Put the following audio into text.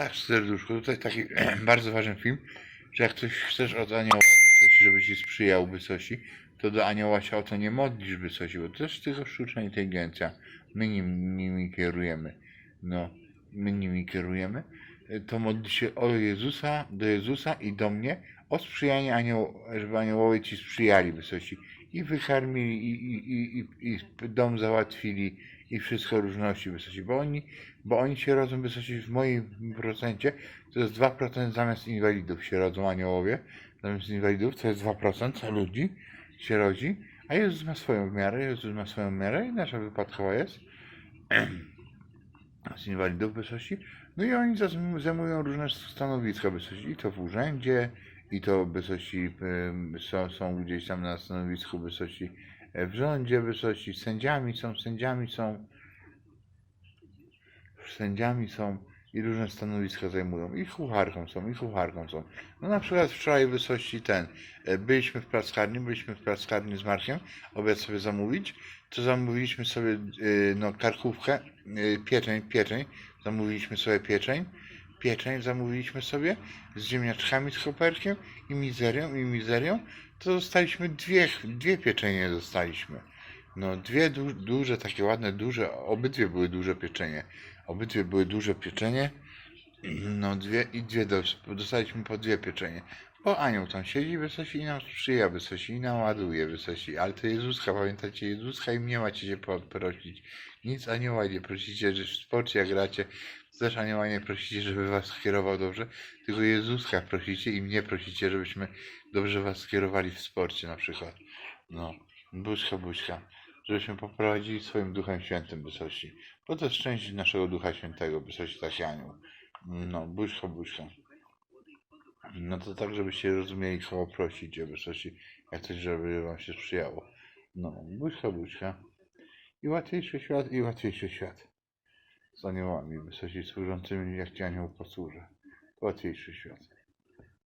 Tak, serduszko. Tutaj taki bardzo ważny film, że jak coś chcesz od anioła wysosi, żeby ci sprzyjał wysosi, to do anioła się o to nie modlisz wysosi, bo to jest tylko sztuczna inteligencja. My nim, nimi kierujemy. No, my nimi kierujemy. To modli się o Jezusa, do Jezusa i do mnie o sprzyjanie anioł, żeby aniołowie ci sprzyjali wysosi. I wykarmili, i, i, i, i dom załatwili, i wszystko różności wysosi, bo oni, bo oni się rodzą wysosi w moim procencie, to jest 2% zamiast inwalidów się rodzą aniołowie, zamiast inwalidów to jest 2% ludzi się rodzi, a Jezus ma swoją miarę, Jezus ma swoją miarę i nasza wypadkowa jest z inwalidów wysosi, no i oni zajmują różne stanowiska wysosi, i to w urzędzie, i to wysosi ym, są, są gdzieś tam na stanowisku wysosi e, w rządzie wysosi, sędziami są, sędziami są, sędziami są i różne stanowiska zajmują. I kucharką są, i kucharką są. No na przykład wczoraj wysości ten, e, byliśmy w plackarni, byliśmy w plackarni z Markiem, obiad sobie zamówić, to zamówiliśmy sobie y, no, karkówkę, pieczeń, pieczeń, zamówiliśmy sobie pieczeń, pieczeń zamówiliśmy sobie z ziemniaczkami, z koperkiem i mizerią, i mizerią, to dostaliśmy dwie, dwie pieczenie dostaliśmy. No dwie du, duże, takie ładne, duże, obydwie były duże pieczenie. Obydwie były duże pieczenie, no dwie i dwie dos- dostaliśmy po dwie pieczenie. Bo anioł tam siedzi wysosi i nam sprzyja wysosi i nam ładuje wysosi. Ale to Jezuska, pamiętacie Jezuska i nie macie się prosić. Nic anioła nie prosicie, że w sporcie jak gracie, też anioła nie prosicie, żeby was skierował dobrze, tylko Jezuska prosicie i mnie prosicie, żebyśmy dobrze was skierowali w sporcie na przykład. No, buźka, buźka. Żebyśmy poprowadzili swoim Duchem Świętym wysosi. Bo to część naszego Ducha Świętego, wysosi taki anioł. No, buźka, buźka. No to tak, żebyście rozumieli, kogo prosić, żeby coś, jak coś, żeby wam się sprzyjało. No, buźka, buźka. I łatwiejszy świat, i łatwiejszy świat. Z aniołami wysosi służącymi, jak ci anioł posłuży. Łatwiejszy świat.